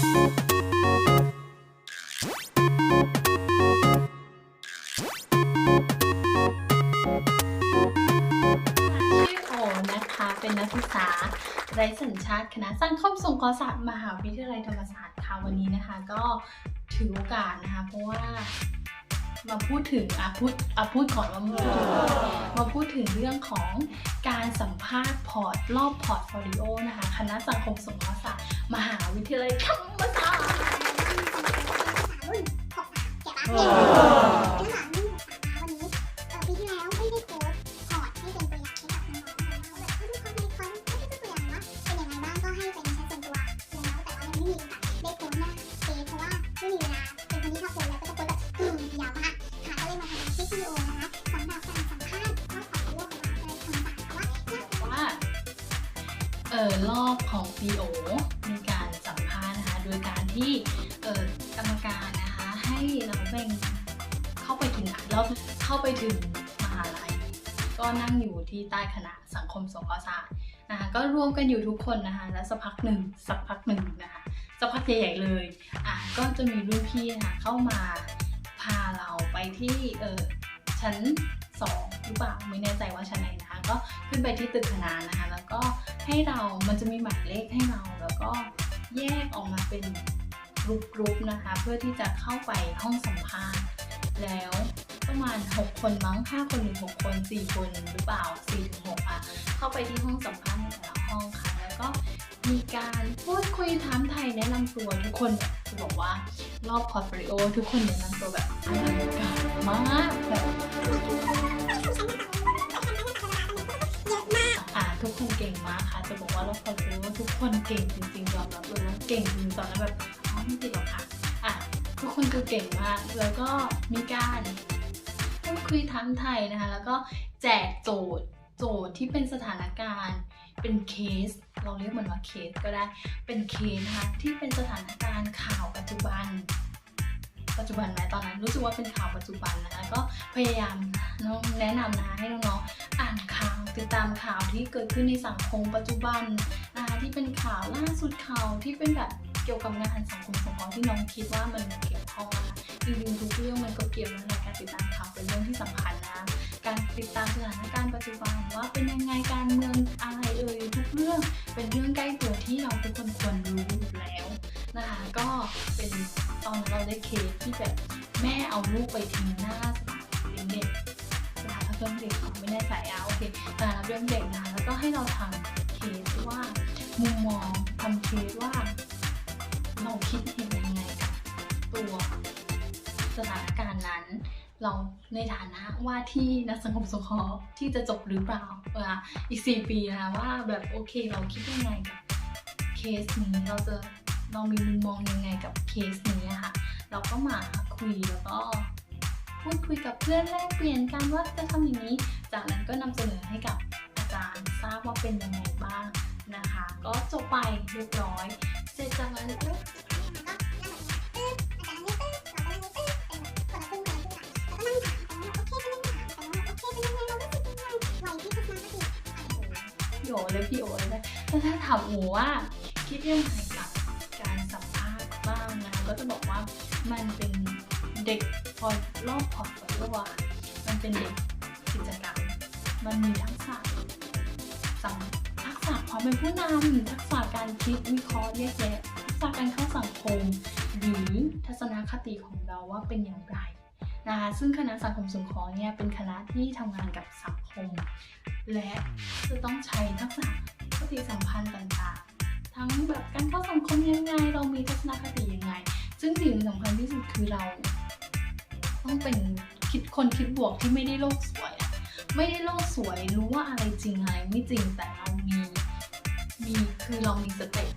ชื่อโอนะคะ เป็นนักศึกษาไร้สัญชาติคณะสังคมสงเคราะห์ศาสตร์มหาวิทยาลัยธรรมศาสตร์ค่ะวันนี้นะคะ ก็ถือโอกาสนะคะ เพราะว่า มาพูดถึงอาพูดอาพูดก่อนว่ามือมาพูดถึงเรื่องของการสัมภาษณ์พอร์ตรอบพอร์ตโฟลิโอนะคะคณะสังคมสงเคราะห์ศาสตร์มหาวิทยาลัยธรรมศาสตร์ ออรอบของ PO มีการสัมภาษณ์นะคะ โดยการที่เออกรรมการนะคะให้เราแบ่งเข้าไปถึงเราเข้าไปถึงมหาลัยก็นั่งอยู่ที่ใต้คณะสังคมสงเคราะห์ศาสตร์นะคะก็รวมกันอยู่ทุกคนนะคะ แล้วสักพักหนึ่งสักพักหนึ่งนะคะสักพักใหญ่ๆเลยอะก็จะมีรุ่นพี่นะคะเข้ามาพาเราไปที่เออชั้นสองหรือเปล่าไม่แน่ใจว่าชั้นไหน ก็ขึ้นไปที่ตึกคณะนะคะ แล้วก็ให้เรามันจะมีหมายเลขให้เราแล้วก็แยกออกมาเป็นกรุ๊ปๆนะคะ เพื่อที่จะเข้าไปห้องสัมภาษณ์แล้วประมาณ 6 คนมั้ง5คนหรือ6คน 4 คนหรือเปล่า4ถึง6อะ เข้าไปที่ห้องสัมภาษณ์ในแต่ละห้องค่ะ แล้วก็มีการพูดคุยถามไทยแนะนำตัวทุกคนเนี่ยจะบอกว่ารอบพอร์ตโฟลิโอทุกคนแนะนำตัวแบบอลังการมากแบบ อ่าทุกคนเก่งมากค่ะ จะบอกว่าเราคนรู้ว่าทุกคนเก่งจริงๆยอมรับเลยว่าเก่งจริงตอนนั้นแบบอ๋อไม่ติดหรอกค่ะอะทุกคนคือเก่งมาก แล้วก็มีการพูดคุยถามไทยนะคะ แล้วก็แจกโจทย์โจทย์ที่เป็นสถานการณ์ เป็นเคส เราเรียกมันว่าเคสก็ได้ เป็นเคสนะคะที่เป็นสถานการณ์ข่าวปัจจุบัน ปัจจุบันไหมตอนนั้น รู้สึกว่าเป็นข่าวปัจจุบันนะคะก็พยายามน้องแนะนำนะให้น้องๆอ่านข่าวติดตามข่าวที่เกิดขึ้นในสังคมปัจจุบันนะคะที่เป็นข่าวล่าสุดข่าวที่เป็นแบบเกี่ยวกับงานสังคมสงเคราะห์ที่น้องคิดว่ามันเกี่ยวข้องนะคะจริงๆทุกเรื่องมันก็เกี่ยวนะการติดตามข่าวเป็นเรื่องที่สำคัญนะการติดตามสถานการณ์ ก็เป็นตอนเราได้เคสที่แบบแม่เอาลูกไปทิ้งหน้าสถานเลี้ยงเด็กสถานรับเรื่องเด็กเขาไม่แน่ใจอะโอเคสถานรับเรื่องเด็กนะคะแล้วก็ให้เราทำเคสว่ามุมมองทำเคสว่าเราคิดเห็นยังไงกับตัวสถานการณ์นั้น เราในฐานะว่าที่นักสังคมสงเคราะห์ที่จะจบหรือเปล่าเอออีก 4 ปีนะคะว่าแบบโอเคเราคิดยังไงกับเคสนี้เราจะ เรามีมุมมองยังไงกับเคสนี้ค่ะ เราก็มาคุยแล้วก็พูดคุยกับเพื่อนแลกเปลี่ยนกันว่าจะทำอย่างนี้ จากนั้นก็นำเสนอให้กับอาจารย์ทราบว่าเป็นยังไงบ้างนะคะ ก็จบไปเรียบร้อย เสร็จจากนั้นปุ๊บโยเลยพี่โอเลยแล้วถ้าถามหมูว่าคิดยังไง ก็จะบอกว่ามันเป็นเด็กพอรอบพอร์ตโฟลิโออะมันเป็นเด็กกิจกรรม มันมีทักษะสัมทักษะความเป็นผู้นำทักษะการคิดวิเคราะห์แยกแยะทักษะการเข้าสังคม หรือทัศนคติของเราว่าเป็นอย่างไรนะคะซึ่งคณะสังคมสงเคราะห์เนี่ยเป็นคณะที่ทำงานกับสังคม และจะต้องใช้ทักษะปฏิสัมพันธ์ต่างๆ ทั้งแบบการเข้าสังคมยังไง เรามีทัศนคติยังไง ซึ่งสิ่งสำคัญที่สุดคือเรา ต้องเป็นคิดคนคิดบวกที่ไม่ได้โลกสวยอะไม่ได้โลกสวยรู้ว่าอะไรจริงอะไรไม่จริงแต่เรามีมีคือเรามีสเต็ป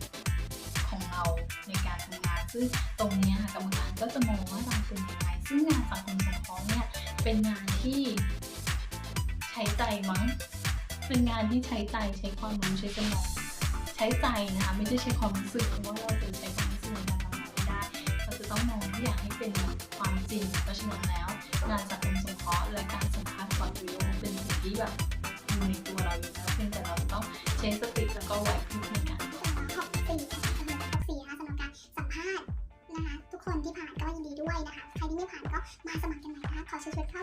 ของเราในการทำงาน ซึ่งตรงนี้ค่ะกรรมการก็จะมองว่าเราเป็นยังไงซึ่งงานสังคมสงเคราะห์เนี่ยเป็นงานที่ใช้ใจมั้งเป็นงานที่ใช้ใจใช้ความรู้ใช้สมองใช้ใจนะคะไม่ใช่ใช้ความรู้สึกเพราะว่าเราจะใช้ อย่างให้เป็นความจริงเพราฉะนั้นแล้วงานสังคมสงเคราะห์และการสัมภาษณ์ก่อนวิวเป็นสิ่งที่แบบอยู่ในตัวเราอยู่แล้วเพียงแต่เราต้องเช็คสติแล้วก็ไหวพริบในการขอบสี่สี่นะคะสำหรับการสัมภาษณ์นะคะทุกคนที่ผ่านก็ยินดีด้วยนะคะใครที่ไม่ผ่านก็มาสมัครกันใหม่นะคะขอเชิญเข้า